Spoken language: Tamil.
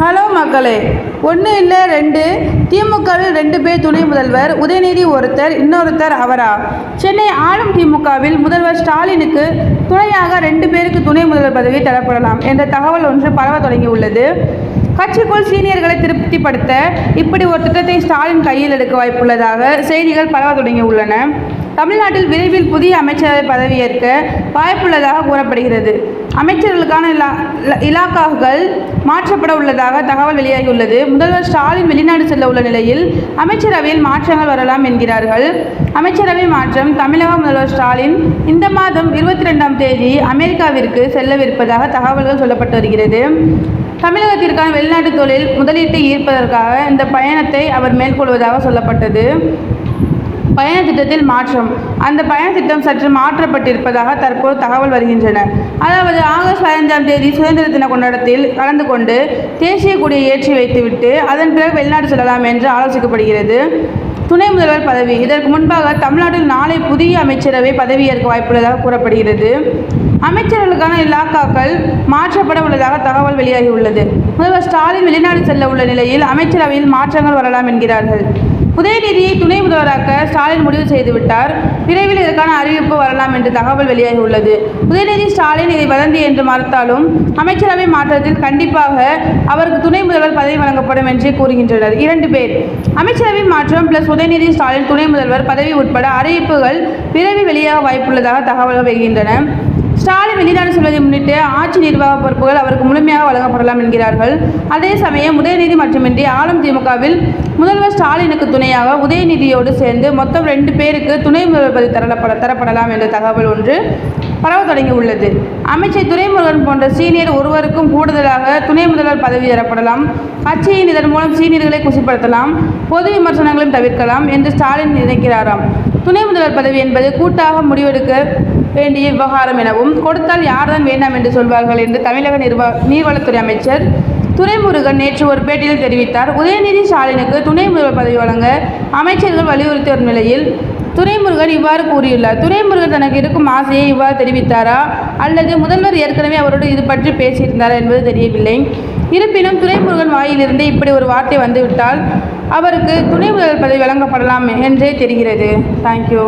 ஹலோ மக்களே. ஒன்று இல்லை ரெண்டு. திமுகவில் ரெண்டு பேர் துணை முதல்வர் உதயநிதி ஒருத்தர் இன்னொருத்தர் அவரா? சென்னை ஆளும் திமுகவில் முதல்வர் ஸ்டாலினுக்கு துணையாக ரெண்டு பேருக்கு துணை முதல்வர் பதவி தரப்படலாம் என்ற தகவல் ஒன்று பரவ தொடங்கியுள்ளது கட்சிக்குள் சீனியர்களை திருப்திப்படுத்த இப்படி ஒரு திட்டத்தை ஸ்டாலின் கையில் எடுக்க வாய்ப்புள்ளதாக செய்திகள் பரவ தொடங்கியுள்ளன தமிழ்நாட்டில் விரைவில் புதிய அமைச்சரவை பதவியேற்க வாய்ப்புள்ளதாக கூறப்படுகிறது. அமைச்சர்களுக்கான இலா இலாக்காக்கள் மாற்றப்பட உள்ளதாக தகவல் வெளியாகியுள்ளது. முதல்வர் ஸ்டாலின் வெளிநாடு செல்ல உள்ள நிலையில் அமைச்சரவையில் மாற்றங்கள் வரலாம் என்கிறார்கள். அமைச்சரவை மாற்றம் தமிழக முதல்வர் ஸ்டாலின் இந்த மாதம் இருபத்தி ரெண்டாம் தேதி அமெரிக்காவிற்கு செல்லவிருப்பதாக தகவல்கள் சொல்லப்பட்டு வருகிறது. தமிழகத்திற்கான வெளிநாட்டு தொழில் முதலீட்டை ஈர்ப்பதற்காக இந்த பயணத்தை அவர் மேற்கொள்வதாக சொல்லப்பட்டது. பயண திட்டத்தில் மாற்றம். அந்த பயண திட்டம் சற்று மாற்றப்பட்டிருப்பதாக தற்போது தகவல் வருகின்றன. அதாவது ஆகஸ்ட் பதினைஞ்சாம் தேதி சுதந்திர தின கொண்டாட்டத்தில் கலந்து கொண்டு தேசிய கொடியை ஏற்றி வைத்துவிட்டு அதன் பிறகு வெளிநாடு செல்லலாம் என்று ஆலோசிக்கப்படுகிறது. துணை முதல்வர் பதவி. இதற்கு முன்பாக தமிழ்நாட்டில் நாளை புதிய அமைச்சரவை பதவியேற்க வாய்ப்புள்ளதாக கூறப்படுகிறது. அமைச்சர்களுக்கான இலாக்காக்கள் மாற்றப்பட உள்ளதாக தகவல் வெளியாகியுள்ளது. முதல்வர் ஸ்டாலின் வெளிநாடு செல்ல உள்ள நிலையில் அமைச்சரவையில் மாற்றங்கள் வரலாம் என்கிறார்கள். உதயநிதியை துணை முதல்வராக்க ஸ்டாலின் முடிவு செய்துவிட்டார். விரைவில் இதற்கான அறிவிப்பு வரலாம் என்று தகவல் வெளியாகி உள்ளது உதயநிதி ஸ்டாலின் இதை வதந்தி என்று மறுத்தாலும் அமைச்சரவை மாற்றத்தில் கண்டிப்பாக அவருக்கு துணை முதல்வர் பதவி வழங்கப்படும் என்றே கூறுகின்றனர். இரண்டு பேர். அமைச்சரவை மாற்றம் பிளஸ் உதயநிதி ஸ்டாலின் துணை முதல்வர் பதவி உட்பட அறிவிப்புகள் விரைவில் வெளியாக வாய்ப்புள்ளதாக தகவல்கள் வருகின்றன ஸ்டாலின் வெளிநாடு செல்வதை முன்னிட்டு ஆட்சி நிர்வாக பொறுப்புகள் அவருக்கு முழுமையாக வழங்கப்படலாம் என்கிறார்கள். அதே சமயம் உதயநிதி மட்டுமின்றி ஆளும் திமுகவில் முதல்வர் ஸ்டாலினுக்கு துணையாக உதயநிதியோடு சேர்ந்து மொத்தம் ரெண்டு பேருக்கு துணை முதல்வர் பதவி தரப்பட தரப்படலாம் என்ற தகவல் ஒன்று பரவ தொடங்கி உள்ளது. அமைச்சர் துரைமுருகன் போன்ற சீனியர் ஒருவருக்கும் கூடுதலாக துணை முதல்வர் பதவி தரப்படலாம். கட்சியின் இதன் மூலம் சீனியர்களை குசிப்படுத்தலாம். பொது விமர்சனங்களும் தவிர்க்கலாம் என்று ஸ்டாலின் நினைக்கிறாராம். துணை முதல்வர் பதவி என்பது கூட்டாக முடிவெடுக்க வேண்டிய விவகாரம் எனவும் கொடுத்தால் யார்தான் வேண்டாம் என்று சொல்வார்கள் என்று தமிழக நிர்வா நீர்வளத்துறை அமைச்சர் துரைமுருகன் நேற்று ஒரு பேட்டியில் தெரிவித்தார். உதயநிதி ஸ்டாலினுக்கு துணை முதல்வர் பதவி வழங்க அமைச்சர்கள் வலியுறுத்தி வரும் நிலையில் துரைமுருகன் இவ்வாறு கூறியுள்ளார். துரைமுருகன் தனக்கு இருக்கும் ஆசையை இவ்வாறு தெரிவித்தாரா? அல்லது முதல்வர் ஏற்கனவே அவரோடு இது பற்றி பேசியிருந்தாரா என்பது தெரியவில்லை. இருப்பினும் துணைமுருகன் வாயிலிருந்து இப்படி ஒரு வார்த்தை வந்துவிட்டால் அவருக்கு துணை முதல்வர் பதவி வழங்கப்படலாம் என்றே தெரிகிறது. தேங்க்யூ